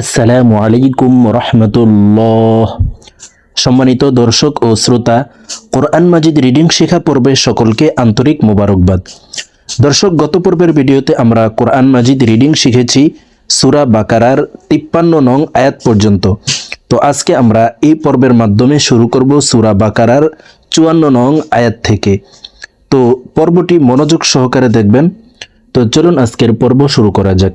আসসালামু আলাইকুম রহমতুল্লাহ। সম্মানিত দর্শক ও শ্রোতা, কোরআন মাজিদ রিডিং শেখা পর্বে সকলকে আন্তরিক মোবারকবাদ। দর্শক, গত পর্বের ভিডিওতে আমরা কোরআন মাজিদ রিডিং শিখেছি সুরা বাকারার তিপ্পান্ন নং আয়াত পর্যন্ত। তো আজকে আমরা এই পর্বের মাধ্যমে শুরু করব সুরা বাকারার চুয়ান্ন নং আয়াত থেকে। তো পর্বটি মনোযোগ সহকারে দেখবেন। তো চলুন আজকের পর্ব শুরু করা যাক।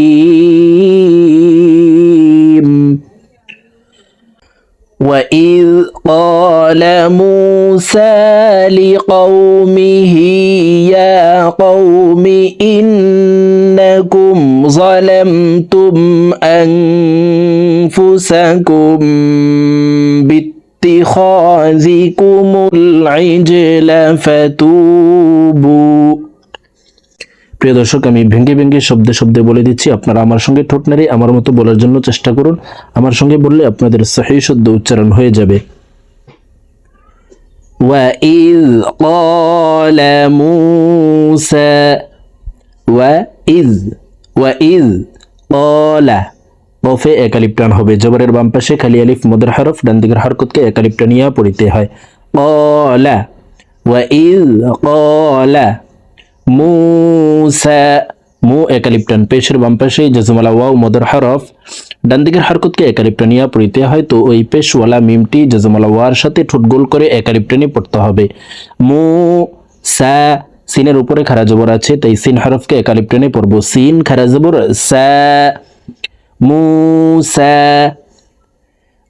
وإذ قال موسى لقومه يا قوم إنكم ظلمتم أنفسكم باتخاذكم العجل فتوبوا প্রিয় দর্শক আমি ভেঙ্গে ভেঙ্গে শব্দে শব্দে বলে দিচ্ছি আপনারা আমার সঙ্গে ঠোঁট নাড়ি আমার মতো বলার জন্য চেষ্টা করুন আমার সঙ্গে বললে আপনাদের সহি শুদ্ধ উচ্চারণ হয়ে যাবে وَإِذْ قَالَ مُوسَى وَإِذْ وَإِذْ قَالَ কফে একালিপ টান হবে জবরের বাম পাশে খালি আলিফ মদের হরফ ডান দিকের হরকতকে একালিপ টানিয়া পড়িতে হয় قَالَ وَإِذْ قَالَ মুসা মু একালিপটান পেশের বাম পাশে জজমালা ওয়াও মদর হরফ ডান দিকের হরকতকে একালিপটানিয়া পড়িতে হয় তো ওই পেশওয়ালা মিমটি জজমালা ওয়ার সাথে ঠোঁট গোল করে একালিপটানি পড়তে হবে মু সা সিনের উপরে খারা জবর আছে তাই সিন হরফকে একালিপটানে পড়বো সিন খারা জবর সা মুসা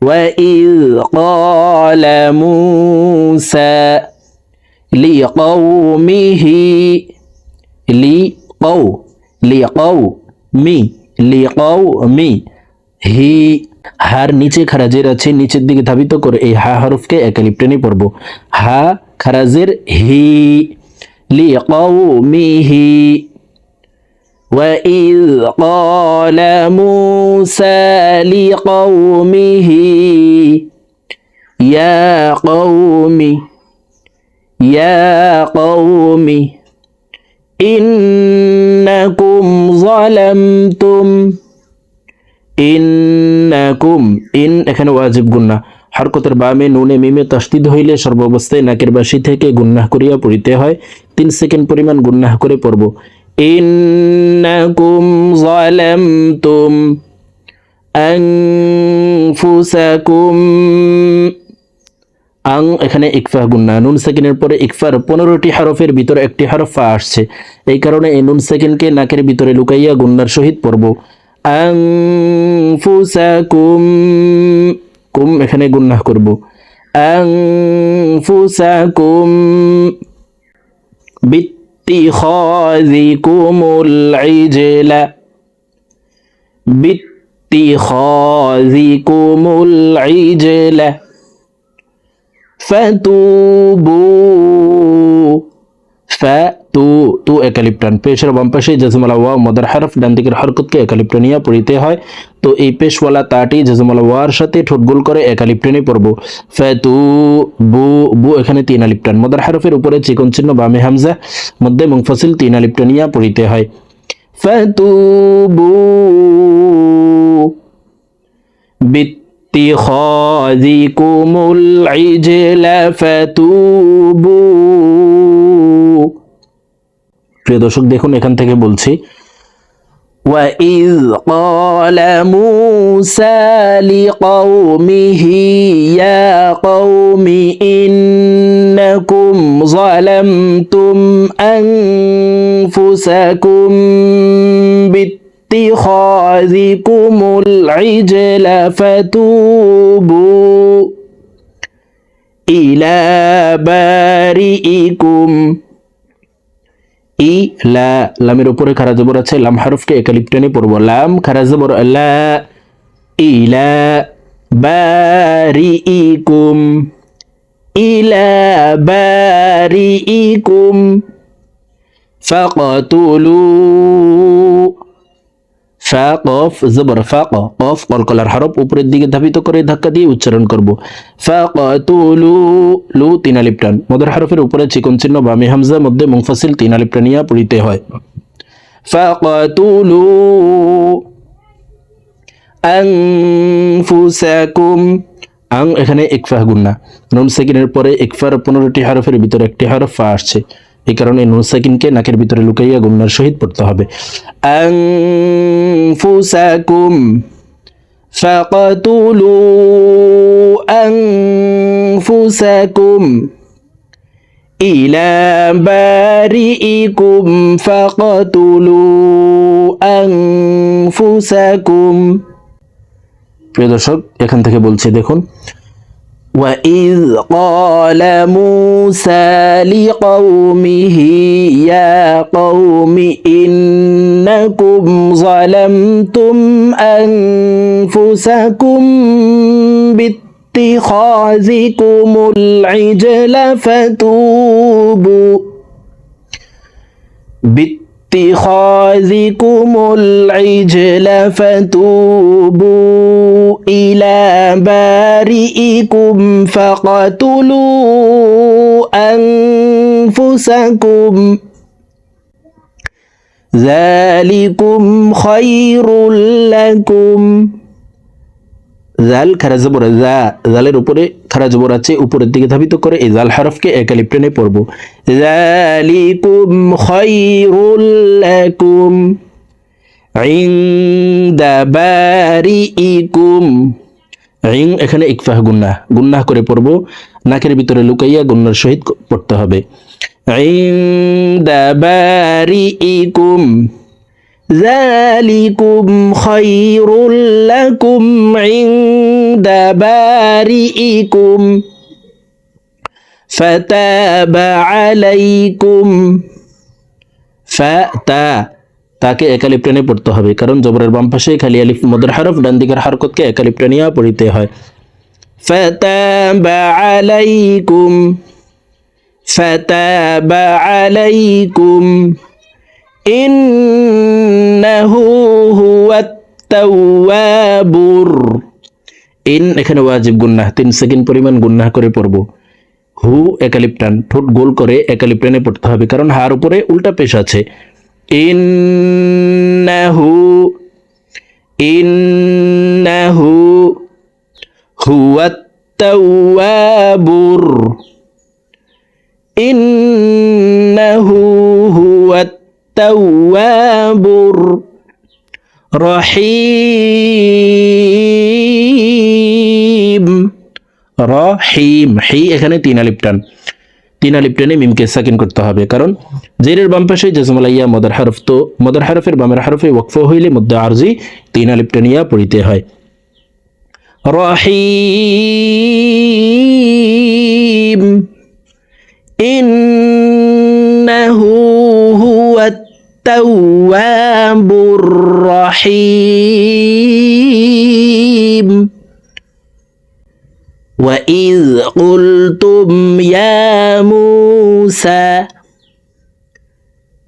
وإذ قال موسى لقومه লিকাউ লিকাউ মি লিকাউ মি হি হার নিচে খারাজের আছে নিচের দিকে ধাবিত করে এই হা হরফকে একালিপ্টেনে পড়ব হা খারাজের হি লিকাউ মিহি وإذ قال موسى لقومه يا قوم يا قوم إنكم ظلمتم ইন্নাকুম ইন এখানে ওয়াজিব গুন্না হরকতের বামে নুনে মিমে তসদিদ হইলে সর্বাবস্থায় নাকের বাসি থেকে গুন্নাহ করিয়া পড়িতে হয় তিন সেকেন্ড পরিমাণ গুন্নাহ করে পড়ব ইন্নাকুম যালামতুম আনফুসাকুম আং, এখানে ইকফা গুন্না নুন সেকেন্ডের পরে ইকফার পনেরোটি হরফের ভিতরে একটি হরফ ফা আসছে। এই কারণে এই নুন সেকেন্ডকে নাকের ভিতরে লুকাইয়া গুন্নার সহিত পড়ব। আং, ফুসাকুম, কুম কুম এখানে গুন্নাহ করব। আং ফুসা কুম বিত্তি ফুসাকুম বিত্তিখাযিকুমুল ইজলা বিত্তিখাযিকুমুল ইজলা। ফ্যাতুবু ফ্যা তু তু একালিপটান। পেশের বাম পাশে জাজমালা ওয়া, মদার হরফ, ডান দিকের হরকতকে একালিপটনিয়া পড়িতে হয়। তো এই পেশওয়ালা তাটি জেজমালা ওয়ার সাথে ঠোঁটগোল করে একালিপটনি পড়ব। ফ্যাতু বু বু এখানে তিন আলিপ্টান। মদার হরফের উপরে চিকন চিহ্ন, বামে হামজা, মধ্যে মুংফসিল তিন আলিপটনিয়া পড়িতে হয়। ফ্যাতু বু اتخاذكم العجل فتوبوا প্রিয় দর্শক দেখুন এখান থেকে বলছি وإذ قال موسى لقومه يا قوم إنكم ظلمتم أنفسكم بالتقوى اتخاذكم العجل فتوبوا إلى بارئكم ই লা লামের উপরে খারা জবর আছে লাম হারফকে একালিপ্টানে পড়ব লাম খারা জবর লা ইলা বারিইকুম ইলা বারিইকুম فاقتلوا কফ জবর ফা কফ কলকলার হরফ উপরের দিকে ধাবিত করে ধাক্কা দিয়ে উচ্চারণ করব। ফা ক তু লু, তিন আলিপ মদের হরফের উপরে চিকন চিহ্ন, বামি হামজা, মধ্যে মুংফাসিল তিন আলিপ পড়িতে হয়। ফা ক তু লু আনফুসাকুম। আং, এখানে একফা গুন্না নুন সেকিনের পরে একফার পনেরোটি হরফের ভিতরে একটি হরফ ফা আসছে। এই কারণে নুন সেকিনকে নাকের ভিতরে লুকাইয়া গুন্নার সহিত পড়তে হবে আনফুসাকুম فاقتلوا أنفسكم إلى بارئكم فاقتلوا أنفسكم প্রিয় দর্শক এখান থেকে বলছি দেখুন وَإِذْ قَالَ مُوسَى لِقَوْمِهِ يَا قَوْمِ إِنَّكُمْ ظَلَمْتُمْ أَنفُسَكُمْ بِاتِّخَاذِكُمُ الْعِجْلَ فَتُوبُوا باتخاذكم العجل فتوبوا إلى بارئكم فاقتلوا أنفسكم. ذلكم خير لكم. জাল খারা জবর জা, জালের উপরে খারা জবর আছে, উপরের দিকে ধাবিত করে, এই জাল হরফকে একালিপ টেনে পড়ব। জালিকুম খায়রুল লাকুম ইনদা বারিইকুম। রিং এখানে ইকফাহ গুন্নাহ গুন্নাহ করে পড়ব। নাকের ভিতরে লুকাইয়া গুন্নার সহিত পড়তে হবে। ইনদা বারিইকুম। ذلكم خير لكم عند بارئكم فتاب عليكم فتا তাকে একালিপ টেনে পড়তে হবে কারণ জবরের বাম পাশে খালি আলিফ মদের হরফ ডান দিকের হরকতকে একালিপ টেনিয়া পড়িতে হয় فتاب عليكم فتاب عليكم ইন্নাহু হুয়াত তাওয়াবুর। ইন এখানে ওয়াজিব গুন্নাহ, তিন সেকেন্ড পরিমাণ গুন্নাহ করে পড়ব। হু একালিপটান ঠোঁট গোল করে একালিপটানে পড়তে হবে, কারণ হার উপরে উল্টা পেশ আছে। ইন্নাহু ইন্নাহু হুয়াত তাওয়াবুর। ইন্নাহু التوابر রহিম রহিম হি এখানে তিন আলিপ টান। তিন আলিপ টানে মিমকে সাকিন করতে হবে। কারণ জেরের বাম পাশে জাজমালাইয়া মদার হারফ তো মদার হারফের বামের হারফে ওয়াকফ হইলে মধ্যে আরজি তিন আলিপ টানিয়া পড়িতে হয়। রহিম। ইন الرحيم. وإذ قلتم يا موسى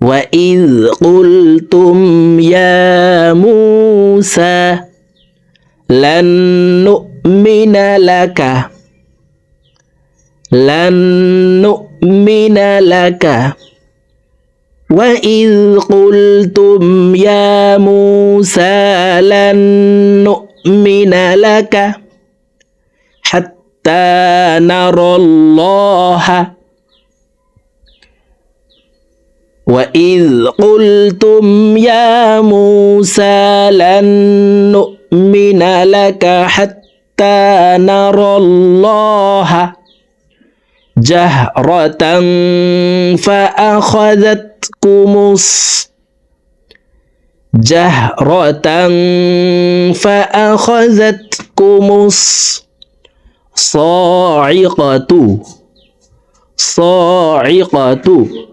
وإذ قلتم يا موسى لن نؤمن لك لن نؤمن لك. وإذ قلتم يا موسى لن نؤمن لك حتى نرى الله. وإذ قلتم يا موسى لن نؤمن لك حتى نرى الله جهرة kumus jahratan fa'akhazatkumus sa'iqatu sa'iqatu.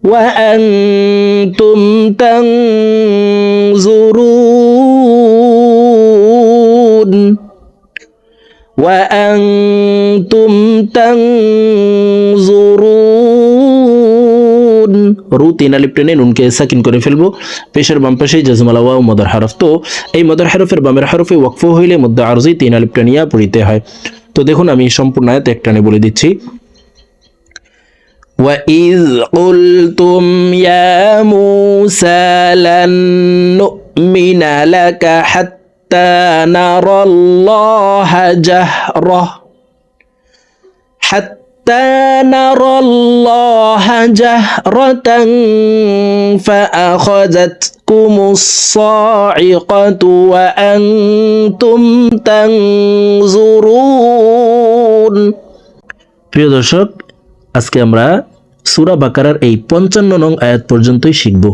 Wa antum tanzurun. Wa antum tanzurun. রু তিন আলিপ টেনে নুনকে সাকিন করে ফেলবো পেশের বাম পাশে জাজমালা ওয়াও মদর হারফ তো এই মদর হারফের বামের হারফে ওয়াকফ হইলে মধ্যে আরজি তিন আলিপ টেনিয়া পড়িতে হয় তো দেখুন আমি সম্পূর্ণ আয়াত এক টানে বলে দিচ্ছি وإذ قلتم يا موسى لن نؤمن لك حتى نرى الله جهرة حتى نرى الله جهرة فأخذتكم الصاعقة وأنتم تنظرون প্রিয় দর্শক আজকে আমরা সুরা বাকারার এই পঞ্চান্ন নং আয়াত পর্যন্তই শিখব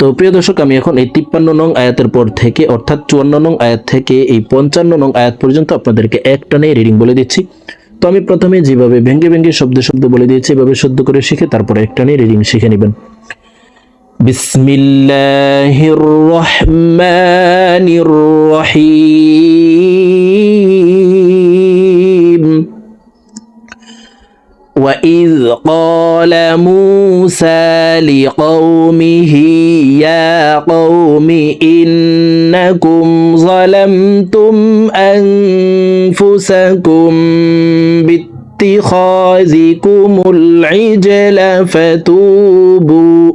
তো প্রিয় দর্শক আমি এখন এই তিপ্পান্ন নং আয়াতের পর থেকে অর্থাৎ চুয়ান্ন নং আয়াত থেকে এই পঞ্চান্ন নং আয়াত পর্যন্ত আপনাদেরকে এক টানে রিডিং বলে দিচ্ছি তো আমি প্রথমে যেভাবে ভেঙ্গে ভেঙ্গে শব্দ শব্দ বলে দিয়েছি, এভাবে শুদ্ধ করে শিখে তারপরে একটা নিয়ে রিডিং শিখে নেবেন। বিসমিল্লাহির রহমানির রহিম। وإذ قال موسى لقومه يا قوم إنكم ظلمتم أنفسكم باتخاذكم العجل فتوبوا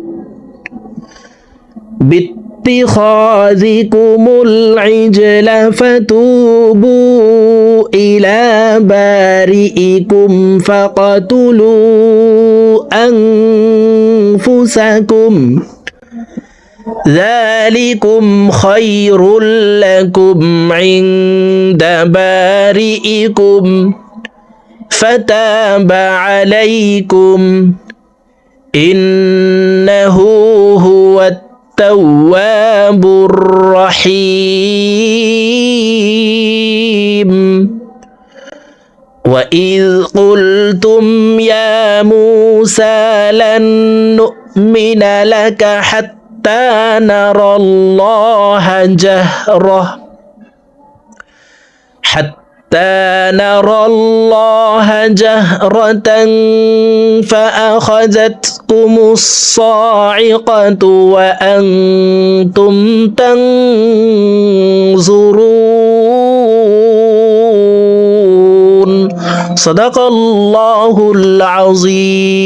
باتخاذكم العجل فتوبوا إلى بارئكم فقتلوا أنفسكم ذلكم خير لكم عند بارئكم فتاب عليكم إنه التواب الرحيم. وإذ قلتم يا موسى لن نؤمن لك حتى نرى الله جهرة نرى الله جهرة فأخذتكم الصاعقة وأنتم تنظرون. صدق الله العظيم.